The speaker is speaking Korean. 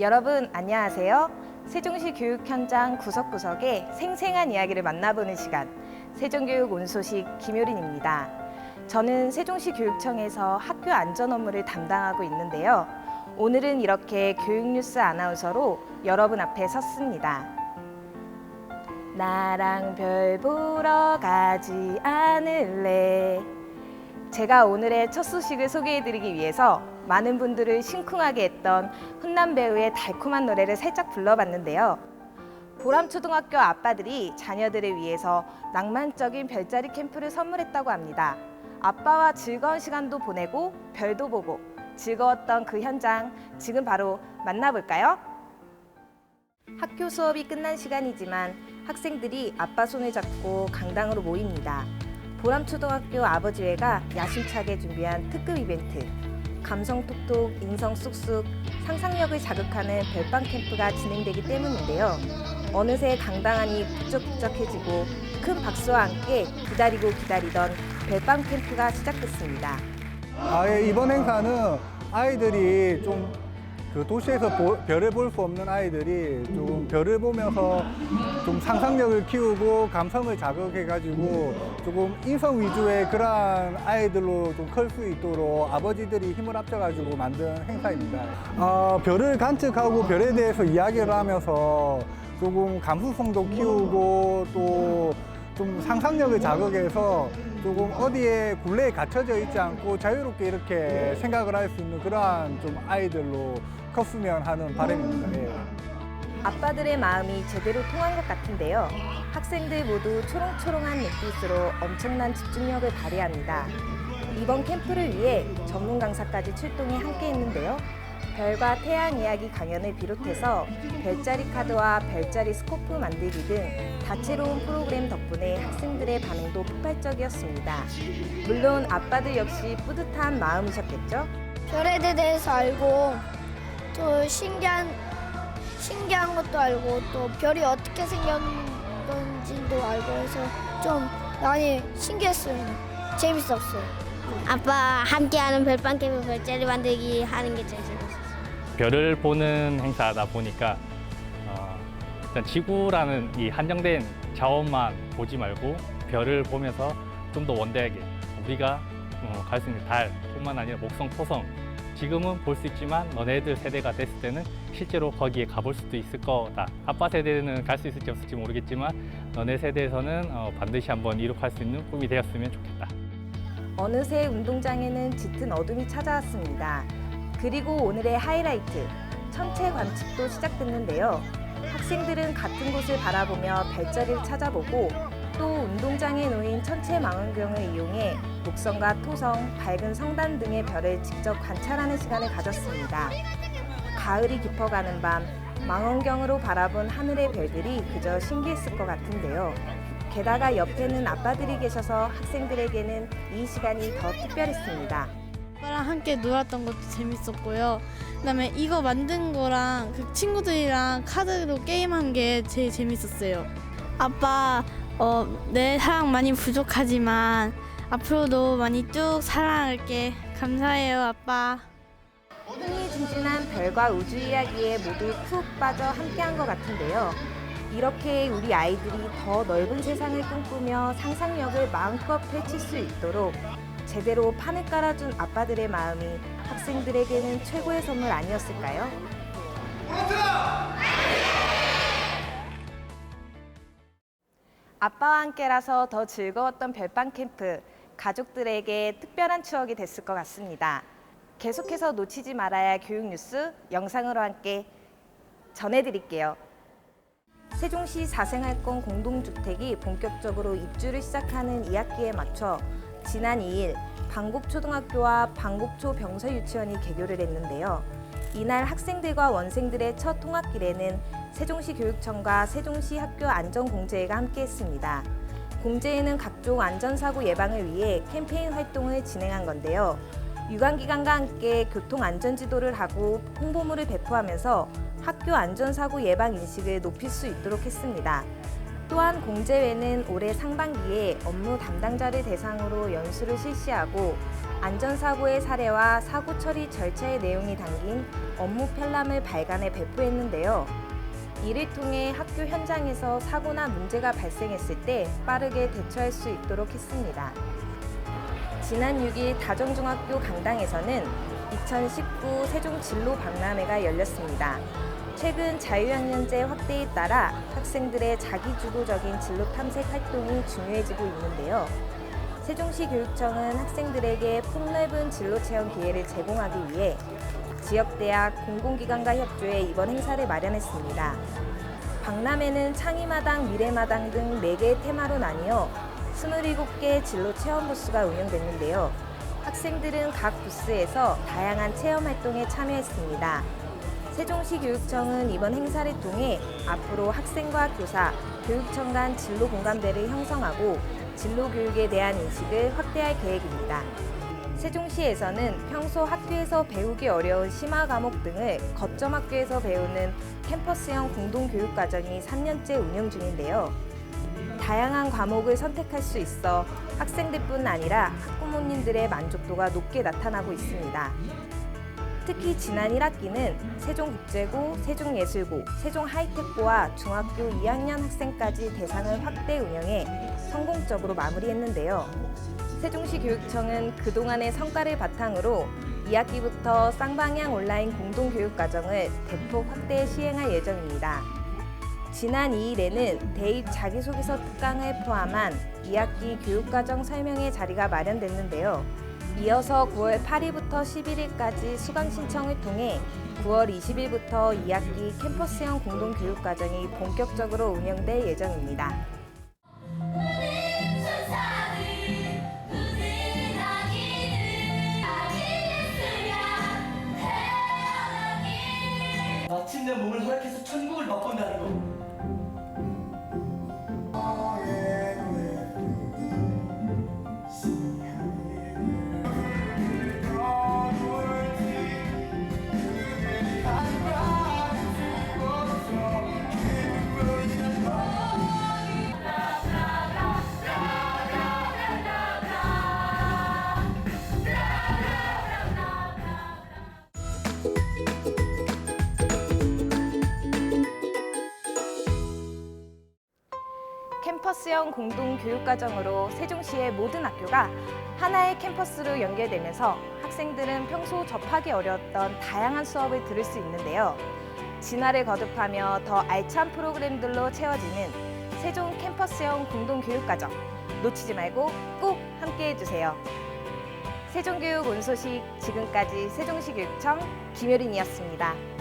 여러분 안녕하세요. 세종시 교육 현장 구석구석의 생생한 이야기를 만나보는 시간 세종교육 온 소식 김효린입니다. 저는 세종시 교육청에서 학교 안전 업무를 담당하고 있는데요. 오늘은 이렇게 교육뉴스 아나운서로 여러분 앞에 섰습니다. 나랑 별 보러 가지 않을래. 제가 오늘의 첫 소식을 소개해드리기 위해서 많은 분들을 심쿵하게 했던 훈남 배우의 달콤한 노래를 살짝 불러봤는데요. 보람초등학교 아빠들이 자녀들을 위해서 낭만적인 별자리 캠프를 선물했다고 합니다. 아빠와 즐거운 시간도 보내고 별도 보고 즐거웠던 그 현장 지금 바로 만나볼까요? 학교 수업이 끝난 시간이지만 학생들이 아빠 손을 잡고 강당으로 모입니다. 보람초등학교 아버지회가 야심차게 준비한 특급 이벤트 감성 톡톡, 인성 쑥쑥, 상상력을 자극하는 별밤 캠프가 진행되기 때문인데요. 어느새 안이 북적북적해지고 큰 박수와 함께 기다리고 기다리던 별밤 캠프가 시작됐습니다. 아, 예, 이번 행사는 아이들이 좀 그 도시에서 보- 별을 볼 수 없는 아이들이 조금 별을 보면서 좀 상상력을 키우고 감성을 자극해가지고 조금 인성 위주의 그러한 아이들로 좀 클 수 있도록 아버지들이 힘을 합쳐가지고 만든 행사입니다. 어, 별을 관측하고 별에 대해서 이야기를 하면서 조금 감수성도 키우고 또 좀 상상력을 자극해서 조금 어디에 굴레에 갇혀져 있지 않고 자유롭게 이렇게 생각을 할 수 있는 그러한 좀 아이들로 컸으면 하는 바람입니다. 예. 아빠들의 마음이 제대로 통한 것 같은데요. 학생들 모두 초롱초롱한 눈빛으로 엄청난 집중력을 발휘합니다. 이번 캠프를 위해 전문 강사까지 출동해 함께 했는데요. 별과 태양 이야기 강연을 비롯해서 별자리 카드와 별자리 스코프 만들기 등 다채로운 프로그램 덕분에 학생들의 반응도 폭발적이었습니다. 물론 아빠들 역시 뿌듯한 마음이셨겠죠? 별에 대해서 알고 또 신기한 신기한 것도 알고 또 별이 어떻게 생겼는지도 알고 해서 좀 많이 신기했어요. 재밌었어요. 아빠 함께하는 별밤 캠프 별자리 만들기 하는 게 제일 재밌었어요. 별을 보는 행사다 보니까 어, 일단 지구라는 이 한정된 자원만 보지 말고 별을 보면서 좀 더 원대하게 우리가 어, 갈수 있는 달뿐만 아니라 목성, 토성 지금은 볼 수 있지만 너네들 세대가 됐을 때는 실제로 거기에 가볼 수도 있을 거다. 아빠 세대는 갈 수 있을지 없을지 모르겠지만 너네 세대에서는 어, 반드시 한번 이룩할 수 있는 꿈이 되었으면 좋겠다. 어느새 운동장에는 짙은 어둠이 찾아왔습니다. 그리고 오늘의 하이라이트, 천체 관측도 시작됐는데요. 학생들은 같은 곳을 바라보며 별자리를 찾아보고 또 운동장에 놓인 천체 망원경을 이용해 목성과 토성, 밝은 성단 등의 별을 직접 관찰하는 시간을 가졌습니다. 가을이 깊어가는 밤, 망원경으로 바라본 하늘의 별들이 그저 신기했을 것 같은데요. 게다가 옆에는 아빠들이 계셔서 학생들에게는 이 시간이 더 특별했습니다. 아빠랑 함께 놀았던 것도 재밌었고요. 그다음에 이거 만든 거랑 그 친구들이랑 카드로 게임한 게 제일 재밌었어요. 아빠, 어, 내 사랑 많이 부족하지만 앞으로도 많이 쭉 사랑할게. 감사해요, 아빠. 흥미진진한 별과 우주 이야기에 모두 푹 빠져 함께한 것 같은데요. 이렇게 우리 아이들이 더 넓은 세상을 꿈꾸며 상상력을 마음껏 펼칠 수 있도록 제대로 판을 깔아준 아빠들의 마음이 학생들에게는 최고의 선물 아니었을까요? 아빠와 함께라서 더 즐거웠던 별밤 캠프, 가족들에게 특별한 추억이 됐을 것 같습니다. 계속해서 놓치지 말아야 할 교육 뉴스 영상으로 함께 전해드릴게요. 세종시 사생활권 공동주택이 본격적으로 입주를 시작하는 2학기에 맞춰 지난 2일 방곡초등학교와 방곡초 병서유치원이 개교를 했는데요. 이날 학생들과 원생들의 첫 통학길에는 세종시 교육청과 세종시 학교 안전공제회가 함께했습니다. 공제회는 각종 안전사고 예방을 위해 캠페인 활동을 진행한 건데요. 유관기관과 함께 교통안전지도를 하고 홍보물을 배포하면서 학교 안전사고 예방 인식을 높일 수 있도록 했습니다. 또한 공제회는 올해 상반기에 업무 담당자를 대상으로 연수를 실시하고 안전사고의 사례와 사고 처리 절차의 내용이 담긴 업무 편람을 발간해 배포했는데요. 이를 통해 학교 현장에서 사고나 문제가 발생했을 때 빠르게 대처할 수 있도록 했습니다. 지난 6일 다정중학교 강당에서는 2019 세종 진로 박람회가 열렸습니다. 최근 자유학년제 확대에 따라 학생들의 자기주도적인 진로 탐색 활동이 중요해지고 있는데요. 세종시 교육청은 학생들에게 폭넓은 진로 체험 기회를 제공하기 위해 지역대학 공공기관과 협조해 이번 행사를 마련했습니다. 박람회는 창의마당, 미래마당 등 4개의 테마로 나뉘어 27개 진로 체험 부스가 운영됐는데요. 학생들은 각 부스에서 다양한 체험 활동에 참여했습니다. 세종시 교육청은 이번 행사를 통해 앞으로 학생과 교사, 교육청 간 진로 공감대를 형성하고 진로 교육에 대한 인식을 확대할 계획입니다. 세종시에서는 평소 학교에서 배우기 어려운 심화 과목 등을 거점 학교에서 배우는 캠퍼스형 공동교육 과정이 3년째 운영 중인데요. 다양한 과목을 선택할 수 있어 학생들뿐 아니라 학부모님들의 만족도가 높게 나타나고 있습니다. 특히 지난 1학기는 세종국제고, 세종예술고, 세종하이텍고와 중학교 2학년 학생까지 대상을 확대 운영해 성공적으로 마무리했는데요. 세종시 교육청은 그동안의 성과를 바탕으로 2학기부터 쌍방향 온라인 공동교육과정을 대폭 확대 시행할 예정입니다. 지난 2일에는 대입 자기소개서 특강을 포함한 2학기 교육과정 설명회 자리가 마련됐는데요. 이어서 9월 8일부터 11일까지 수강 신청을 통해 9월 20일부터 2학기 캠퍼스형 공동교육과정이 본격적으로 운영될 예정입니다. 마침내 몸을 허락해서 천국을 맛본다는 거. 캠퍼스형 공동교육과정으로 세종시의 모든 학교가 하나의 캠퍼스로 연결되면서 학생들은 평소 접하기 어려웠던 다양한 수업을 들을 수 있는데요. 진화를 거듭하며 더 알찬 프로그램들로 채워지는 세종 캠퍼스형 공동교육과정 놓치지 말고 꼭 함께해 주세요. 세종교육 온 소식 지금까지 세종시 교육청 김효린이었습니다.